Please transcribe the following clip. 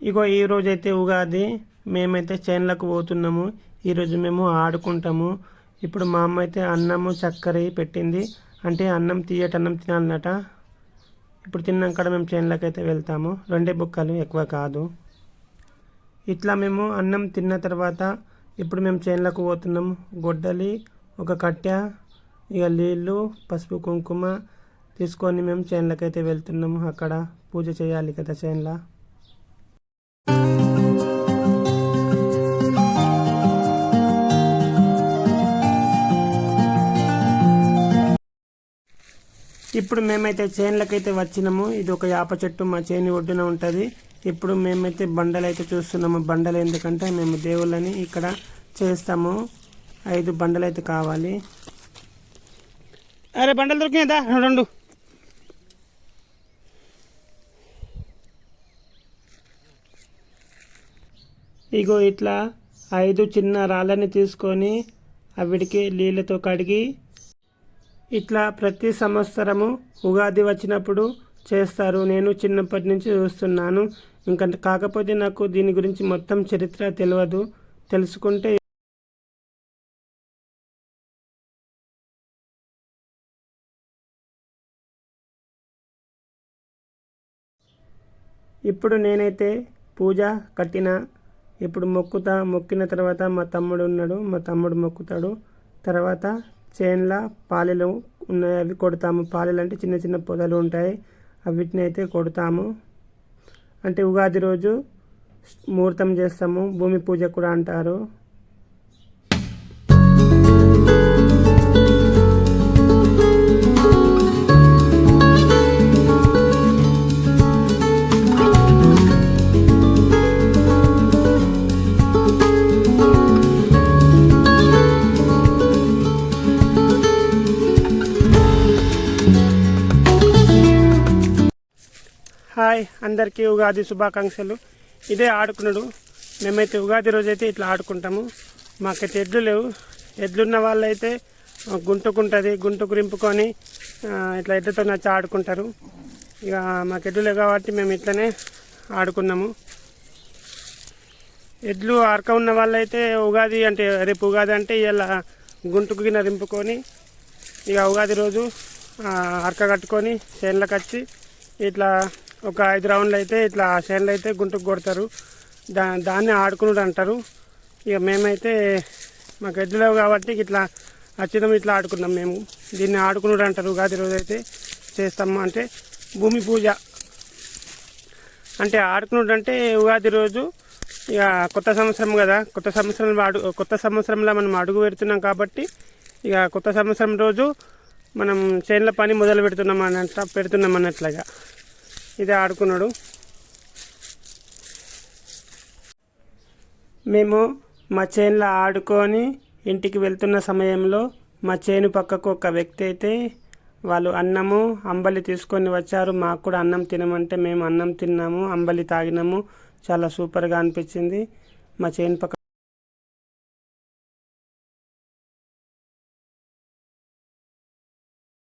ఇగో ఈరోజు అయితే ఉగాది మేమైతే చేనులకు పోతున్నాము. ఈరోజు మేము ఆడుకుంటాము. ఇప్పుడు మా అమ్మ అయితే అన్నము చక్కెర పెట్టింది. అంటే అన్నం తీయట అన్నం తినాలన్నట. ఇప్పుడు తిన్నాక మేము చేన్లకు అయితే వెళ్తాము. రెండే బుక్కలు ఎక్కువ కాదు. ఇట్లా మేము అన్నం తిన్న తర్వాత ఇప్పుడు మేము చేనులకు పోతున్నాము. గొడ్డలి ఒక కట్టె ఇక నీళ్ళు పసుపు కుంకుమ తీసుకొని మేము చేనులకైతే వెళ్తున్నాము అక్కడ. పూజ చేయాలి కదా చేన్ల. ఇప్పుడు మేమైతే చేన్లకైతే వచ్చినాము. ఇది ఒక యాప చెట్టు మా చేని ఒడ్డున ఉంటుంది. ఇప్పుడు మేమైతే బండలు అయితే చూస్తున్నాము. బండలు ఎందుకంటే మేము దేవుళ్ళని ఇక్కడ చేస్తాము. ఐదు బండలు అయితే కావాలి. అరే బండలు దొరికినాయిదా రెండు ఇగో ఇట్లా ఐదు చిన్న రాళ్ళని తీసుకొని అవిడికి నీళ్ళతో కడిగి ఇట్లా ప్రతి సంవత్సరము ఉగాది వచ్చినప్పుడు చేస్తారు. నేను చిన్నప్పటి నుంచి చూస్తున్నాను. ఇంకా కాకపోతే నాకు దీని గురించి మొత్తం చరిత్ర తెలియదు తెలుసుకుంటే ఇప్పుడు నేనైతే పూజ కట్టిన ఇప్పుడు మొక్కుతా మొక్కిన తర్వాత మా తమ్ముడు ఉన్నాడు. మా తమ్ముడు మొక్కుతాడు. తర్వాత చేన్ల పాలెలు ఉన్నాయి అవి కొడతాము. పాలెలు అంటే చిన్న చిన్న పొదలు ఉంటాయి. అవిటిని అయితే కొడతాము. అంటే ఉగాది రోజు ముహూర్తం చేస్తాము. భూమి పూజ కూడా అంటారు. హాయ్ అందరికీ ఉగాది శుభాకాంక్షలు. ఇదే ఆడుకున్నాడు మేమైతే ఉగాది రోజైతే ఇట్లా ఆడుకుంటాము. మాకైతే ఎడ్లు లేవు. ఎడ్లున్న వాళ్ళైతే గుంటుకుంటుంది గుంటుకు రింపుకొని ఇట్లా ఎడ్లతో నచ్చి ఆడుకుంటారు. ఇక మాకు ఎడ్లు లేవు కాబట్టి మేము ఇట్లనే ఆడుకున్నాము. ఎడ్లు అరక ఉన్న వాళ్ళైతే ఉగాది అంటే రేపు ఉగాది అంటే ఇలా గుంటుకు గిన్నె రింపుకొని ఇక ఉగాది రోజు అరక కట్టుకొని చేనులకు వచ్చి ఇట్లా ఒక ఐదు రౌండ్లు అయితే ఇట్లా చేనులు అయితే గుంటుకు కొడతారు. దా దాన్ని ఆడుకునుడు అంటారు. ఇక మేమైతే మాకు ఎద్దులేవు కాబట్టి ఇట్లా అచ్చితం ఇట్లా ఆడుకున్నాం మేము. దీన్ని ఆడుకునుడు అంటారు ఉగాది రోజు అయితే చేస్తాము అంటే భూమి పూజ. అంటే ఆడుకునుడు అంటే ఉగాది రోజు ఇక కొత్త సంవత్సరం కదా. కొత్త సంవత్సరం అడు కొత్త సంవత్సరంలో మనం అడుగు పెడుతున్నాం కాబట్టి ఇక కొత్త సంవత్సరం రోజు మనం చేనుల పని మొదలు పెడుతున్నాం అన్నట్ల పెడుతున్నాం అన్నట్లుగా. ఇది ఆడుకున్నాడు. మేము మా చేనులో ఆడుకొని ఇంటికి వెళ్తున్న సమయంలో మా చేను పక్కకు ఒక వ్యక్తి అయితే వాళ్ళు అన్నము అంబలి తీసుకొని వచ్చారు. మాకు కూడా అన్నం తినమంటే మేము అన్నం తిన్నాము అంబలి తాగినాము. చాలా సూపర్గా అనిపించింది. మా చేను పక్క